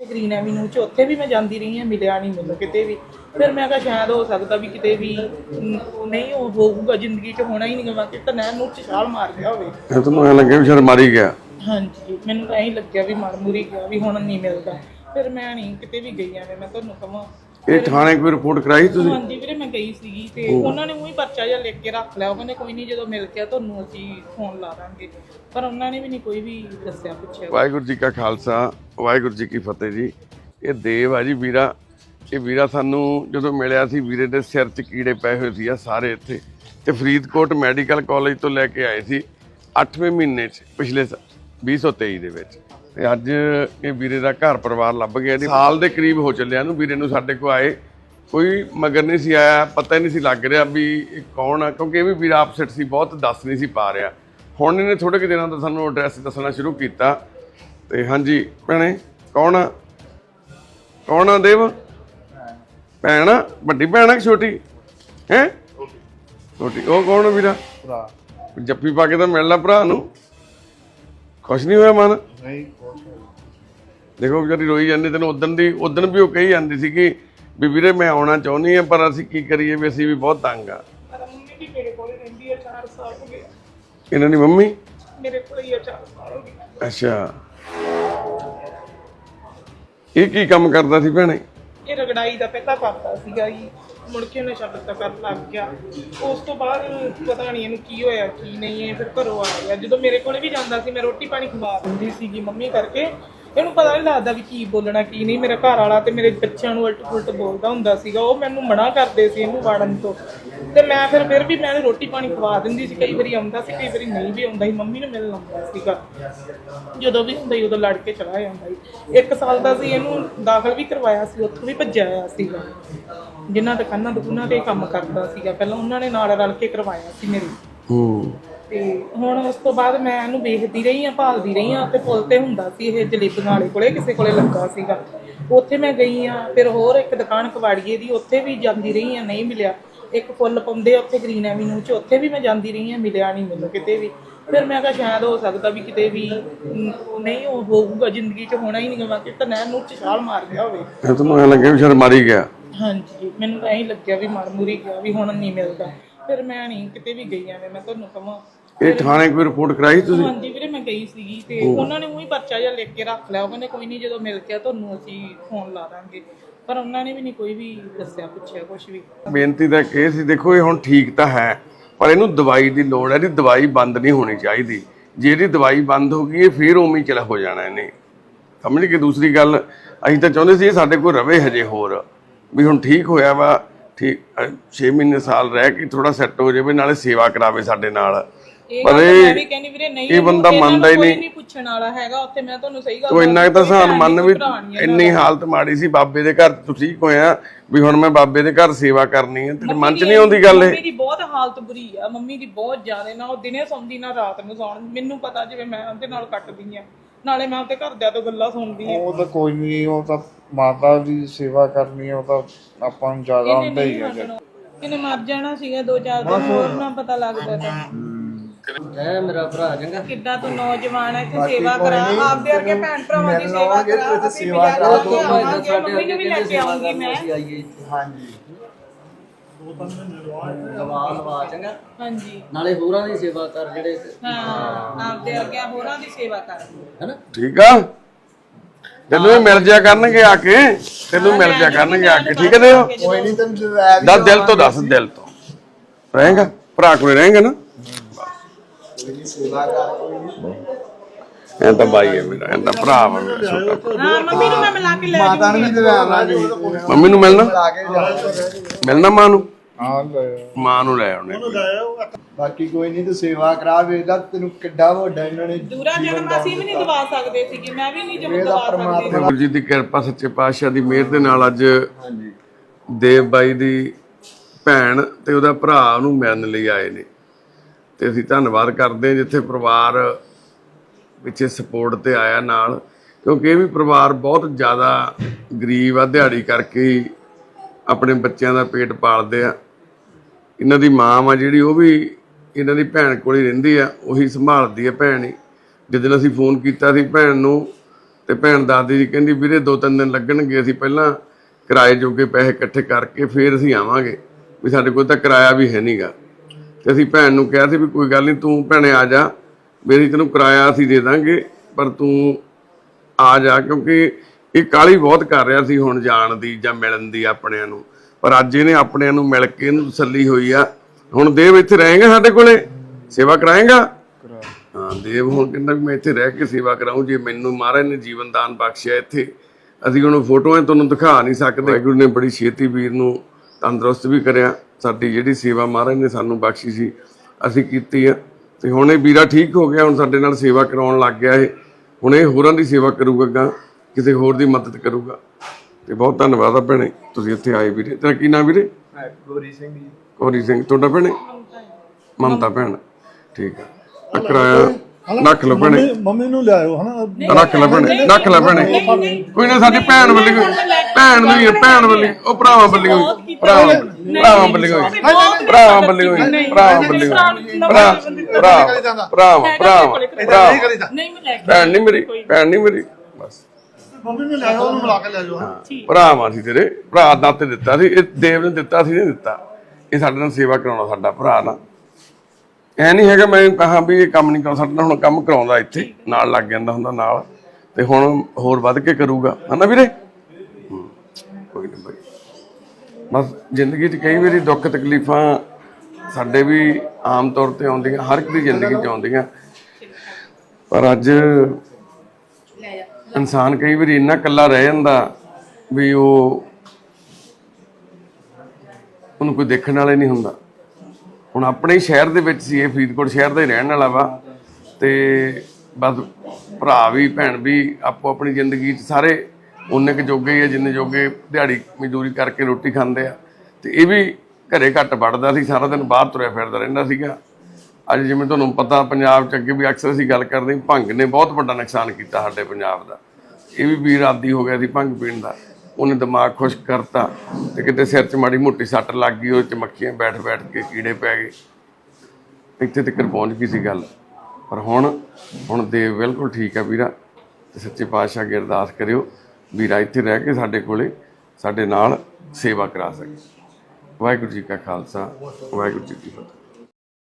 Green avenue ਚ ਉੱਥੇ ਵੀ ਮੈਂ ਜਾਂਦੀ ਰਹੀ ਹਾਂ ਮਿਲਿਆ ਨਹੀਂ ਮੈਨੂੰ ਕਿਤੇ ਵੀ। ਫਿਰ ਮੈਂ ਕਿਹਾ ਸ਼ਾਇਦ ਹੋ ਸਕਦਾ ਵੀ ਕਿਤੇ ਵੀ ਨ- ਨਹੀਂ ਉਹ ਹੋਊਗਾ ਜ਼ਿੰਦਗੀ 'ਚ ਹੋਣਾ ਹੀ ਨਹੀਂ ਗਾ ਕਿ ਤਾਂ ਨਹਿਰ ਨੂੰ ਚ ਛਾਲ ਮਾਰ ਗਿਆ ਹੋਵੇ। ਇਹ ਐਂ ਲੱਗਿਆ ਵੀ ਸ਼ਾਇਦ ਮਾਰੀ ਗਿਆ। ਹਾਂਜੀ ਮੈਨੂੰ ਤਾਂ ਇਹੀ ਲੱਗਿਆ ਵੀ ਮਰ ਮੁਰੀ ਗਿਆ ਵੀ ਹੁਣ ਨਹੀਂ ਮਿਲਦਾ। ਫਿਰ ਮੈਂ ਨਹੀਂ ਕਿਤੇ ਵੀ ਗਈ ਐਵੇਂ ਮੈਂ ਤੁਹਾਨੂੰ ਕਹਾਂ ਇਹ ਥਾਣੇ ਕੋਈ ਰਿਪੋਰਟ ਕਰਾਈ ਤੁਸੀਂ? ਹਾਂਜੀ ਵੀਰੇ ਮੈਂ ਗਈ ਸੀਗੀ ਤੇ ਉਹਨਾਂ ਨੇ ਉਹੀ ਪਰਚਾ ਜਿਹਾ ਲਿਖ ਕੇ ਰੱਖ ਲਿਆ। ਉਹ ਕਹਿੰਦੇ ਕੋਈ ਨਹੀਂ ਜਦੋਂ ਮਿਲ ਗਿਆ ਤੁਹਾਨੂੰ ਅਸੀਂ ਫੋਨ ਲਾ ਦਾਂਗੇ। ਪਰ ਉਹਨਾਂ ਨੇ ਵੀ ਨਹੀਂ ਕੋਈ ਵੀ ਦੱਸਿਆ ਪੁੱਛਿਆ। ਵਾਹਿਗੁਰੂ ਜੀ ਕਾ ਖਾਲਸਾ ਵਾਹਿਗੁਰੂ ਜੀ ਕੀ ਫਤਿਹ ਜੀ। ਇਹ ਦੇਵ ਆ ਜੀ ਵੀਰਾ। ਇਹ ਵੀਰਾ ਸਾਨੂੰ ਜਦੋਂ ਮਿਲਿਆ ਸੀ ਵੀਰੇ ਦੇ ਸਿਰ 'ਚ ਕੀੜੇ ਪਏ ਹੋਏ ਸੀ ਆ ਸਾਰੇ ਇੱਥੇ। ਤੇ ਫਰੀਦਕੋਟ ਮੈਡੀਕਲ ਕਾਲਜ ਤੋਂ ਲੈ ਕੇ ਆਏ ਸੀ 8ਵੇਂ ਮਹੀਨੇ 'ਚ ਪਿਛਲੇ ਸ- 2023 ਦੇ ਵਿੱਚ। ਤੇ ਅੱਜ ਇਹ ਵੀਰੇ ਦਾ ਘਰ ਪਰਿਵਾਰ ਲੱਭ ਗਿਆ ਜੀ। ਸਾਲ ਦੇ ਕਰੀਬ ਹੋ ਚੱਲਿਆ ਨੂੰ ਵੀਰੇ ਨੂੰ ਸਾਡੇ ਕੋਲ ਆਏ। ਕੋਈ ਮਗਰ ਨਹੀਂ ਸੀ ਆਇਆ ਪਤਾ ਹੀ ਨਹੀਂ ਸੀ ਲੱਗ ਰਿਹਾ ਵੀ ਇਹ ਕੌਣ ਆ ਕਿਉਂਕਿ ਇਹ ਵੀ ਵੀਰਾ ਅਪਸੈਟ ਸੀ ਬਹੁਤ ਦੱਸ ਨਹੀਂ ਸੀ ਪਾ ਰਿਹਾ। ਹੁਣ ਇਹਨੇ ਥੋੜੇ ਕੁ ਦਿਨਾਂ ਤੋਂ ਸਾਨੂੰ ਐਡਰੈਸ ਦੱਸਣਾ ਸ਼ੁਰੂ ਕੀਤਾ। ਤੇ ਹਾਂਜੀ ਭੈਣੇ ਕੌਣ ਆ? ਕੌਣ ਆ ਦੇਵ? ਭੈਣ? ਵੱਡੀ ਭੈਣ ਆ ਕਿ ਛੋਟੀ? ਹੈ? ਛੋਟੀ। ਉਹ ਕੌਣ ਆ ਵੀਰਾ? ਭਰਾ। ਜੱਫੀ ਪਾ ਕੇ ਤਾਂ ਮਿਲਣਾ ਭਰਾ ਨੂੰ। ਖੁਸ਼ ਨਹੀਂ ਹੋਇਆ ਮਨ। ਨਹੀਂ। ਕੁਛ ਦੇਖੋ ਵਿਚਾਰੀ ਰੋਈ ਜਾਂਦੀ ਤੈਨੂੰ ਉਦੋਂ ਦੀ ਉਦੋਂ ਵੀ ਉਹ ਕਹੀ ਜਾਂਦੀ ਸੀ ਕਿ ਵੀ ਵੀਰੇ ਮੈਂ ਆਉਣਾ ਚਾਹੁੰਦੀ ਆ ਪਰ ਅਸੀਂ ਕੀ ਕਰੀਏ ਵੀ ਅਸੀਂ ਵੀ ਬਹੁਤ ਤੰਗ ਆ। ਪਰ ਮੰਮੀ ਵੀ ਮੇਰੇ ਕੋਲ ਰਹਿੰਦੀ ਹੈ 4 ਸਾਲ ਹੋ ਗਏ। ਇਹਨਾਂ ਦੀ ਮੰਮੀ? ਮੇਰੇ ਕੋਲ ਹੀ 4 ਸਾਲ ਹੋ ਗਏ। ਅੱਛਾ। ਇਹ ਕੀ ਕੰਮ ਕਰਦਾ ਸੀ ਭੈਣੇ? ਇਹ ਰਗੜਾਈ ਦਾ ਪਹਿਲਾਂ ਕਰਦਾ ਸੀਗਾ ਜੀ। ਮੁੜ ਕੇ ਨਸ਼ਾ ਪੱਤਾ ਕਰਨ ਲੱਗ ਗਿਆ। ਉਸ ਤੋਂ ਬਾਅਦ ਪਤਾ ਨਹੀਂ ਇਹਨੂੰ ਕੀ ਹੋਇਆ, ਕੀ ਨਹੀਂ ਹੈ ਫਿਰ ਘਰੋਂ ਆ ਗਿਆ। ਜਦੋਂ ਮੇਰੇ ਕੋਲੇ ਵੀ ਜਾਂਦਾ ਸੀ, ਮੈਂ ਰੋਟੀ ਪਾਣੀ ਖਵਾ ਦਿੰਦੀ ਸੀਗੀ ਮੰਮੀ ਕਰਕੇ। ਇਹਨੂੰ ਪਤਾ ਨਹੀਂ ਲੱਗਦਾ ਵੀ ਕੀ ਬੋਲਣਾ, ਕੀ ਨਹੀਂ। ਮੇਰਾ ਘਰ ਵਾਲਾ ਤੇ ਮੇਰੇ ਬੱਚਿਆਂ ਨੂੰ ਉਲਟ ਪੁਲਟ ਬੋਲਦਾ ਹੁੰਦਾ ਸੀਗਾ। ਉਹ ਮੈਨੂੰ ਮਨਾ ਕਰਦੇ ਸੀ ਇਹਨੂੰ ਵਾੜਨ ਤੋਂ। ਤੇ ਮੈਂ ਫਿਰ ਫਿਰ ਵੀ ਮੈਂ ਰੋਟੀ ਪਾਣੀ ਖਵਾ ਦਿੰਦੀ ਸੀ। ਕਈ ਵਾਰੀ ਆਉਂਦਾ ਸੀ, ਕਈ ਵਾਰੀ ਨਹੀਂ ਵੀ ਆਉਂਦਾ ਸੀ। ਮੰਮੀ ਨੂੰ ਮਿਲਣ ਆਉਂਦਾ ਸੀਗਾ। ਜਦੋਂ ਵੀ ਹੁੰਦਾ ਸੀ, ਉਦੋਂ ਲੜ ਕੇ ਚਲਾ ਜਾਂਦਾ ਸੀ। ਇੱਕ ਸਾਲ ਦਾ ਸੀ, ਇਹਨੂੰ ਦਾਖਲ ਵੀ ਕਰਵਾਇਆ ਸੀ। ਉੱਥੋਂ ਵੀ ਭੱਜਿਆ ਆਇਆ ਸੀਗਾ। ਜਿਨ੍ਹਾਂ ਦੁਕਾਨਾਂ ਦੁਕਾਨਾਂ ਤੇ ਕੰਮ ਕਰਦਾ ਸੀਗਾ। ਪਹਿਲਾਂ ਉਹਨਾਂ ਨੇ ਨਾਲ ਰਲ ਕੇ ਕਰਵਾਇਆ ਸੀ ਮੇਰੀ। ਹੂੰ। ਤੇ ਹੁਣ ਉਸ ਤੋਂ ਬਾਅਦ ਮੈਂ ਇਹਨੂੰ ਵੇਖਦੀ ਰਹੀ ਆ ਭਾਲਦੀ ਰਹੀ ਆ ਤੇ ਪੁੱਲ ਤੇ ਹੁੰਦਾ ਸੀ ਇਹ ਜਲੇਬੀਆਂ ਵਾਲੇ ਕੋਲੇ ਕਿਸੇ ਕੋਲੇ ਲੱਗਾ ਸੀਗਾ। ਉੱਥੇ ਮੈਂ ਗਈ ਆ ਫਿਰ ਹੋਰ ਇੱਕ ਦੁਕਾਨ ਕਵਾੜੀਏ ਦੀ ਉੱਥੇ ਵੀ ਜਾਂਦੀ ਰਹੀ ਆ ਨਹੀਂ ਮਿਲਿਆ। ਇੱਕ ਫੁੱਲ ਪਾਉਂਦੇ ਆ ਉੱਥੇ ਗ੍ਰੀਨ ਐਵਨਿਊ 'ਚ ਉੱਥੇ ਵੀ ਮੈਂ ਜਾਂਦੀ ਰਹੀ ਆ ਮਿਲਿਆ ਨਹੀਂ ਮੈਨੂੰ ਕਿਤੇ ਵੀ। ਫਿਰ ਮੈਂ ਕਿਹਾ ਸ਼ਾਇਦ ਹੋ ਸਕਦਾ ਵੀ ਕਿਤੇ ਵੀ ਨਹੀਂ ਉਹ ਹੋਊਗਾ ਜ਼ਿੰਦਗੀ 'ਚ ਹੋਣਾ ਹੀ ਨਹੀਂ ਗਾ ਕਿ ਤਾਂ ਨਹਿਰ ਨੂੰ ਛਾਲ ਮਾਰ ਗਿਆ ਹੋਵੇ। ਇਹ ਤੁਹਾਨੂੰ ਐਂ ਲੱਗਿਆ ਵੀ ਸ਼ਾਇਦ ਮਾਰੀ ਗਿਆ। ਹਾਂਜੀ ਮੈਨੂੰ ਤਾਂ ਇਹੀ ਲੱਗਿਆ ਵੀ ਮਰ ਮੁਰੀ ਗਿਆ ਵੀ ਹੁਣ ਨਹੀਂ ਮਿਲਦਾ। ਫਿਰ ਮੈਂ ਨਹੀਂ ਕਿਤੇ ਵੀ ਗਈ ਐਵੇਂ ਮੈਂ ਤੁਹਾਨੂੰ ਕਹਾਂ ਇਹ ਥਾਣੇ ਕੋਈ ਰਿਪੋਰਟ ਕਰਾਈ ਤੁਸੀਂ? ਹਾਂਜੀ ਵੀਰੇ ਮੈਂ ਗਈ ਸੀਗੀ ਤੇ ਉਹਨਾਂ ਨੇ ਉਹੀ ਪਰਚਾ ਜਿਹਾ ਲਿਖ ਕੇ ਰੱਖ ਲਿਆ। ਉਹ ਕਹਿੰਦੇ ਕੋਈ ਨਹੀਂ ਜਦੋਂ ਮਿਲ ਗਿਆ ਤੁਹਾਨੂੰ ਅਸੀਂ ਫੋਨ ਲਾ ਦਾਂਗੇ। ਪਰ ਉਹਨਾਂ ਨੇ ਵੀ ਨਹੀਂ ਕੋਈ ਵੀ ਦੱਸਿਆ ਪੁੱਛਿਆ ਕੁਝ ਵੀ। ਬੇਨਤੀ ਤਾਂ ਇਹ ਸੀ ਦੇਖੋ ਇਹ ਹੁਣ ਠੀਕ ਤਾਂ ਹੈ ਪਰ ਇਹਨੂੰ ਦਵਾਈ ਦੀ ਲੋੜ ਹੈ ਇਹਦੀ ਦਵਾਈ ਬੰਦ ਨਹੀਂ ਹੋਣੀ ਚਾਹੀਦੀ। ਜੇ ਇਹਦੀ ਦਵਾਈ ਬੰਦ ਹੋ ਗਈ ਇਹ ਫੇਰ ਉਵੇਂ ਹੀ ਚਲਾ ਹੋ ਜਾਣਾ ਇਹਨੇ। ਸਮਝ ਕੇ ਦੂਸਰੀ ਗੱਲ ਅਸੀਂ ਤਾਂ ਚਾਹੁੰਦੇ ਸੀ ਇਹ ਸਾਡੇ ਕੋਲ ਰਵੇ ਹਜੇ ਹੋਰ ਵੀ ਹੁਣ ਠੀਕ ਹੋਇਆ ਵਾ ਠੀਕ 6 ਮਹੀਨੇ ਸਾਲ ਰਹਿ ਕੇ ਥੋੜਾ ਸੈੱਟ ਹੋ ਜਾਵੇ ਨਾਲੇ ਸੇਵਾ ਕਰਾਵੇ ਸਾਡੇ ਨਾਲ। ਪਰ ਇਹ- ਮੈਂ ਵੀ ਕਹਿੰਦੀ ਵੀਰੇ ਨਹੀਂ ਇਹ ਬੰਦਾ ਮੰਨਦਾ ਹੀ ਕੋਈ ਨਹੀਂ। ਪੁੱਛਣ ਵਾਲਾ ਹੈਗਾ ਉੱਥੇ ਮੈਂ ਤੁਹਾਨੂੰ ਸਹੀ ਗੱਲ ਤੋ ਇੰਨਾ ਕੁ ਤਾਂ ਦੱਸਾਂ, ਸਾਨੂੰ ਮੰਨ ਵੀ ਕੋਈ ਭਰਾ ਨਹੀਂ ਇਹਨਾਂ ਇੰਨੀ ਹਾਲਤ ਮਾੜੀ ਸੀ ਬਾਬੇ ਦੇ ਘਰ ਤੂੰ ਠੀਕ ਹੋਇਆ ਵੀ ਹੁਣ ਮੈਂ ਬਾਬੇ ਦੇ ਘਰ ਸੇਵਾ ਕਰਨੀ ਹੈ ਤੇਰੇ ਮਨ 'ਚ ਨਹੀਂ ਆਉਂਦੀ ਗੱਲ ਇਹ? ਮੰਮੀ ਦੀ ਬਹੁਤ ਹਾਲਤ ਬੁਰੀ ਆ ਮੰਮੀ ਦੀ ਬਹੁਤ ਜ਼ਿਆਦਾ ਨਾ ਉਹ ਦਿਨੇ ਸੌਂਦੀ ਨਾ ਰਾਤ ਨੂੰ ਸੌਣ ਮੈਨੂੰ ਪਤਾ ਜਿਵੇਂ ਮੈਂ ਉਹਦੇ ਨਾਲ ਕੱਟਦੀ ਆ ਨਾਲੇ ਮੈਂ ਉਹਦੇ ਘਰਦਿਆਂ ਤੋਂ ਗੱਲਾਂ ਸੁਣਦੀ ਆ। ਉਹ ਤਾਂ ਕੋਈ ਨਹੀਂ ਉਹ ਤਾਂ ਮਾਤਾ ਦੀ ਸੇਵਾ ਕਰਨੀ ਉਹ ਤਾਂ ਆਪਾਂ ਨੂੰ ਜ਼ਿਆਦਾ ਹੁੰਦਾ ਹੀ ਹੈ ਇਹਨੇ ਮਰ ਜਾਣਾ ਸੀਗਾ ਦੋ ਚਾਰ ਦਿਨ ਹੋਰ ਨਾ ਪਤਾ ਲੱਗਦਾ ਤਾਂ। ਹੈ। ਮੇਰਾ ਭਰਾ ਚੰਗਾ। ਕਿੱਦਾਂ ਤੂੰ ਨੌਜਵਾਨ ਹੈ ਤੇ ਸੇਵਾ ਕਰਾ ਆਪਦੇ ਵਰਗੇ ਭੈਣ ਭਰਾਵਾਂ ਦੀ ਸੇਵਾ ਕਰਾ ਅਸੀਂ ਸੇਵਾ ਕਰਾਂਗੇ ਮੰਮੀ ਨੂੰ ਵੀ ਲੈ ਕੇ ਆਉਂਗੀ ਮੈਂ। ਆਈਏ। ਹਾਂਜੀ। ਦਵਾ ਲਵਾ ਚੰਗਾ। ਹਾਂਜੀ। ਨਾਲੇ ਹੋਰਾਂ ਦੀ ਸੇਵਾ ਕਰ ਜਿਹੜੇ ਹਾਂ ਆਪਦੇ ਵਰਗੇ ਹੋਰਾਂ ਦੀ ਸੇਵਾ ਕਰ। ਹੈਨਾ? ਠੀਕ ਆ। ਤੈਨੂੰ ਮਿਲ ਜਿਆ ਕਰਨਗੇ ਆ ਕੇ ਤੈਨੂੰ ਮਿਲ ਜਿਆ ਕਰਨਗੇ ਆ ਕੇ ਠੀਕ ਹੈ ਨੇ ਕੋਈ ਨਹੀਂ ਤੈਨੂੰ ਲੈ ਦੱਸ ਦਿਲ ਤੋਂ ਦੱਸ ਦਿਲ ਤੋਂ। ਰਹੇਗਾ? ਭਰਾ ਕੋਲੇ ਰਹੇਗਾ ਨਾ? ਸੇਵਾ ਕਰ ਕੋਈ ਨਹੀਂ ਇਹ ਤਾਂ ਬਾਈ ਹੈ ਮੇਰਾ ਇਹ ਤਾਂ ਭਰਾ ਵਾ ਮੇਰਾ ਛੋਟਾ ਹਾਂ ਮੰਮੀ ਨੂੰ ਮੈਂ ਮਿਲਾ ਕੇ ਲੈ ਮਾਤਾ ਨੂੰ ਵੀ ਮੰਮੀ ਨੂੰ ਮਿਲਣਾ? ਮਿਲਣਾ ਮਾਂ ਨੂੰ? ਹਾਂ ਲੈ। ਮਾਂ ਨੂੰ ਲੈ ਆਉਣੇ। ਬਾਕੀ ਕੋਈ ਨਹੀਂ ਤੇ ਸੇਵਾ ਕਰਾ ਵੇਖਦਾ ਤੈਨੂੰ ਕਿੱਡਾ ਵੱਡਾ ਇਹਨਾਂ ਨੇ ਦੂਰਾ ਜਨਮ ਅਸੀਂ ਵੀ ਨਹੀਂ ਦਵਾ ਸਕਦੇ ਸੀਗੇ ਮੈਂ ਵੀ ਨਹੀਂ ਜਮ ਇਹਦਾ ਦਵਾ ਸਕਦੀ। ਗੁਰੂ ਜੀ ਦੀ ਕਿਰਪਾ ਸੱਚੇ ਪਾਤਸ਼ਾਹ ਦੀ ਮਿਹਰ ਦੇ ਨਾਲ ਅੱਜ ਹਾਂਜੀ। ਦੇਵ ਬਾਈ ਦੀ ਭੈਣ ਤੇ ਉਹਦਾ ਭਰਾ ਉਹਨੂੰ ਮਿਲਣ ਲਈ ਆਏ ਨੇ। ਤੇ ਅਸੀਂ ਧੰਨਵਾਦ ਕਰਦੇ ਹਾਂ ਜਿੱਥੇ ਪਰਿਵਾਰ ਪਿੱਛੇ ਸਪੋਰਟ ਤੇ ਆਇਆ ਨਾਲ। ਕਿਉਂਕਿ ਇਹ ਵੀ ਪਰਿਵਾਰ ਬਹੁਤ ਜ਼ਿਆਦਾ ਗਰੀਬ ਆ ਦਿਹਾੜੀ ਕਰਕੇ ਆਪਣੇ ਬੱਚਿਆਂ ਦਾ ਪੇਟ ਪਾਲਦੇ ਆ। ਇਹਨਾਂ ਦੀ ਮਾਂ ਵਾ ਜਿਹੜੀ, ਉਹ ਵੀ ਇਹਨਾਂ ਦੀ ਭੈਣ ਕੋਲ ਹੀ ਰਹਿੰਦੀ ਆ, ਉਹੀ ਸੰਭਾਲਦੀ ਆ ਭੈਣ ਹੀ। ਜਦੋਂ ਅਸੀਂ ਫੋਨ ਕੀਤਾ ਸੀ ਭੈਣ ਨੂੰ, ਤੇ ਭੈਣ ਦਾਦੀ ਜੀ ਕਹਿੰਦੀ, ਵੀਰੇ, ਦੋ ਤਿੰਨ ਦਿਨ ਲੱਗਣਗੇ, ਅਸੀਂ ਪਹਿਲਾਂ ਕਿਰਾਏ ਜੋਗੇ ਪੈਸੇ ਇਕੱਠੇ ਕਰਕੇ ਫੇਰ ਅਸੀਂ ਆਵਾਂਗੇ। ਵੀ ਸਾਡੇ ਕੋਲ ਤਾਂ ਕਿਰਾਇਆ ਵੀ ਹੈ ਨਹੀਂਗਾ ਤੇ ਅਸੀਂ ਭੈਣ ਨੂੰ ਕਿਹਾ ਸੀ ਵੀ ਕੋਈ ਗੱਲ ਨਹੀਂ ਤੂੰ ਭੈਣੇ ਆ ਜਾ, ਮੇਰੀ ਤੈਨੂੰ ਕਿਰਾਇਆ ਅਸੀਂ ਦੇ ਦਾਂਗੇ, ਪਰ ਤੂੰ ਆ ਜਾ, ਕਿਉਂਕਿ ਇਹ ਕਾਲੀ ਬਹੁਤ ਕਰ ਰਿਹਾ ਸੀ ਹੁਣ ਜਾਣ ਦੀ ਜਾਂ ਮਿਲਣ ਦੀ ਆਪਣਿਆਂ ਨੂੰ। ਪਰ ਅੱਜ ਇਹਨੇ ਆਪਣਿਆਂ ਨੂੰ ਮਿਲ ਕੇ ਇਹਨੂੰ ਤਸੱਲੀ ਹੋਈ ਆ। ਹੁਣ ਦੇਵ ਇੱਥੇ ਰਹੇਗਾ ਸਾਡੇ ਕੋਲੇ? ਸੇਵਾ ਕਰਾਏਗਾ? ਹਾਂ, ਦੇਵ ਹੁਣ ਕਹਿੰਦਾ ਵੀ ਮੈਂ ਇੱਥੇ ਰਹਿ ਕੇ ਸੇਵਾ ਕਰਾਉਂ ਜੇ ਮੈਨੂੰ ਮਹਾਰਾਜ ਨੇ ਜੀਵਨ ਦਾਨ ਬਖਸ਼ਿਆ ਇੱਥੇ, ਅਸੀਂ ਉਹਨੂੰ ਫੋਟੋਆਂ ਤੁਹਾਨੂੰ ਦਿਖਾ ਨਹੀਂ ਸਕਦੇ। ਵਾਹਿਗੁਰੂ ਨੇ ਬੜੀ ਛੇਤੀ ਵੀਰ ਨੂੰ ਤੰਦਰੁਸਤ ਵੀ ਕਰਿਆ। ਸਾਡੀ ਜਿਹੜੀ ਸੇਵਾ ਮਹਾਰਾਜ ਨੇ ਸਾਨੂੰ ਬਖਸ਼ੀ ਸੀ, ਅਸੀਂ ਕੀਤੀ ਆ। ਤੇ ਹੁਣ ਇਹ ਵੀਰਾ ਠੀਕ ਹੋ ਗਿਆ, ਹੁਣ ਸਾਡੇ ਨਾਲ ਸੇਵਾ ਕਰਾਉਣ ਲੱਗ ਗਿਆ ਇਹ। ਹੁਣ ਇਹ ਹੋਰਾਂ ਦੀ ਸੇਵਾ ਕਰੂਗਾ ਅੱਗਾ, ਕਿਸੇ ਹੋਰ ਦੀ ਮਦਦ ਕਰੂਗਾ। ਤੇ ਬਹੁਤ ਧੰਨਵਾਦ ਆ ਭੈਣੇ ਤੁਸੀਂ ਇੱਥੇ ਆਏ ਵੀਰੇ। ਤੇਰਾ ਕੀ ਨਾਮ ਵੀਰੇ? ਗੋਰੀ ਸਿੰਘ ਜੀ। ਕੋਰੀ ਸਿੰਘ ਤੁਹਾਡਾ ਭੈਣੇ? ਮਮਤਾ ਭੈਣ ਠੀਕ ਆ। ਆਹ ਕਿਰਾਇਆ ਰੱਖ ਲਓ ਭੈਣੇ। ਮੰਮੀ ਨੂੰ ਲਿਆਇਓ ਹਨਾ? ਰੱਖ ਲੈ ਭੈਣੇ ਰੱਖ ਲੈ ਭੈਣੇ। ਕੋਈ ਨਾ ਸਾਡੀ ਭੈਣ ਵੱਲੀ ਕੋਈ ਭੈਣ ਨੂੰ ਹੀ ਆ, ਭੈਣ ਵੱਲੀ ਉਹ ਭਰਾਵਾਂ ਵੱਲੀ ਹੋਈ। ਭਰਾਵਾਂ ਭਰਾਵਾਂ ਵੱਲੀ ਹੋਈ। ਭਰਾਵਾਂ ਵੱਲੀ ਹੋਈ। ਭਰਾਵਾਂ ਵੱਲੀ ਹੋਈ। ਭਰਾ ਭਰਾ ਭਰਾਵਾਂ ਭਰਾਵਾਂ। ਭਰਾ ਨਹੀਂ ਮੈਂ ਲੈ ਕੇ ਭੈਣ ਨਹੀਂ ਮੇਰੀ ਭੈਣ ਨਹੀਂ ਮੇਰੀ ਬਸ। ਮੰਮੀ ਨੂੰ ਲਿਆਇਓ ਉਹਨੂੰ ਮਿਲਾ ਕੇ ਲਿਆਇਓ ਹਾਂ। ਭਰਾਵਾਂ ਸੀ ਤੇਰੇ ਭਰਾ ਦਾਤੇ ਦਿੱਤਾ ਸੀ ਇਹ ਦੇਵ ਨੇ ਦਿੱਤਾ ਸੀ ਨਹੀਂ ਦਿੱਤਾ। ਇਹ ਸਾਡੇ ਨਾਲ ਸੇਵਾ ਕਰਾਉਣਾ ਸਾਡਾ ਭਰਾ ਨਾ। ਐ ਨਹੀਂ ਹੈਗਾ ਮੈਂ ਕਹਾਂ ਵੀ ਇਹ ਕੰਮ ਨਹੀਂ ਕਰ ਸਾਡੇ ਨਾਲ ਹੁਣ ਕੰਮ ਕਰਾਉਂਦਾ ਇੱਥੇ ਨਾਲ ਲੱਗ ਜਾਂਦਾ ਹੁੰਦਾ ਨਾਲ। ਤੇ ਹੁਣ ਹੋਰ ਵੱਧ ਕੇ ਕਰੂਗਾ ਹਨਾ ਵੀਰੇ? ਕੋਈ ਨਹੀਂ ਬਾਈ। ਬਸ ਜ਼ਿੰਦਗੀ 'ਚ ਕਈ ਵਾਰੀ ਦੁੱਖ ਤਕਲੀਫਾਂ ਸਾਡੇ ਵੀ ਆਮ ਤੌਰ ਤੇ ਆਉਂਦੀਆਂ ਹਰ ਇੱਕ ਦੀ ਜ਼ਿੰਦਗੀ 'ਚ ਆਉਂਦੀਆਂ। ਪਰ ਅੱਜ ਇਨਸਾਨ ਕਈ ਵਾਰੀ ਇੰਨਾ ਇਕੱਲਾ ਰਹਿ ਜਾਂਦਾ ਵੀ ਉਹ ਉਹਨੂੰ ਕੋਈ ਦੇਖਣ ਵਾਲੇ ਨਹੀਂ ਹੁੰਦਾ। ਹੁਣ ਆਪਣੇ ਹੀ ਸ਼ਹਿਰ ਦੇ ਵਿੱਚ ਸੀ ਇਹ, ਫਰੀਦਕੋਟ ਸ਼ਹਿਰ ਦਾ ਹੀ ਰਹਿਣ ਵਾਲਾ ਵਾ ਤੇ ਬਸ ਭਰਾ ਵੀ, ਭੈਣ ਵੀ ਆਪੋ ਆਪਣੀ ਜ਼ਿੰਦਗੀ 'ਚ ਸਾਰੇ ਉਨੇ ਕੁ ਜੋਗੇ ਹੀ ਆ, ਜਿੰਨੇ ਜੋਗੇ ਦਿਹਾੜੀ ਮਜ਼ਦੂਰੀ ਕਰਕੇ ਰੋਟੀ ਖਾਂਦੇ ਆ। ਤੇ ਇਹ ਵੀ ਘਰੇ ਘੱਟ ਵੜਦਾ ਸੀ, ਸਾਰਾ ਦਿਨ ਬਾਹਰ ਤੁਰਿਆ ਫਿਰਦਾ ਰਹਿੰਦਾ ਸੀਗਾ। ਅੱਜ ਜਿਵੇਂ ਤੁਹਾਨੂੰ ਪਤਾ, ਪੰਜਾਬ 'ਚ ਅੱਗੇ ਵੀ ਅਕਸਰ ਅਸੀਂ ਗੱਲ ਕਰਦੇ ਭੰਗ ਨੇ ਬਹੁਤ ਵੱਡਾ ਨੁਕਸਾਨ ਕੀਤਾ ਸਾਡੇ ਪੰਜਾਬ ਦਾ। ਇਹ ਵੀ ਵੀਰ ਆਦੀ ਹੋ ਗਿਆ ਸੀ ਭੰਗ ਪੀਣ ਦਾ। ਉਹਨੇ ਦਿਮਾਗ ਖੁਸ਼ਕ ਕਰਤਾ ਤੇ ਕਿਤੇ ਸਿਰ 'ਚ ਮਾੜੀ ਮੋਟੀ ਸੱਟ ਲੱਗ ਗਈ ਉਹ 'ਚ ਮੱਖੀਆਂ ਬੈਠ ਬੈਠ ਕੇ ਕੀੜੇ ਪੈ ਗਏ। ਇੱਥੇ ਤੱਕ ਪਹੁੰਚ ਗਈ ਸੀ ਗੱਲ। ਪਰ ਹੁਣ ਹੁਣ ਦੇਵ ਬਿਲਕੁਲ ਠੀਕ ਆ ਵੀਰਾ। ਤੇ ਸੱਚੇ ਪਾਤਸ਼ਾਹ ਅੱਗੇ ਅਰਦਾਸ ਕਰਿਓ, ਵੀਰਾ ਇੱਥੇ ਰਹਿ ਕੇ ਸਾਡੇ ਕੋਲੇ, ਸਾਡੇ ਨਾਲ ਸੇਵਾ ਕਰਾ ਸਕੇ। ਵਾਹਿਗੁਰੂ ਜੀ ਕਾ ਖਾਲਸਾ, ਵਾਹਿਗੁਰੂ ਜੀ ਕੀ ਫਤਿਹ।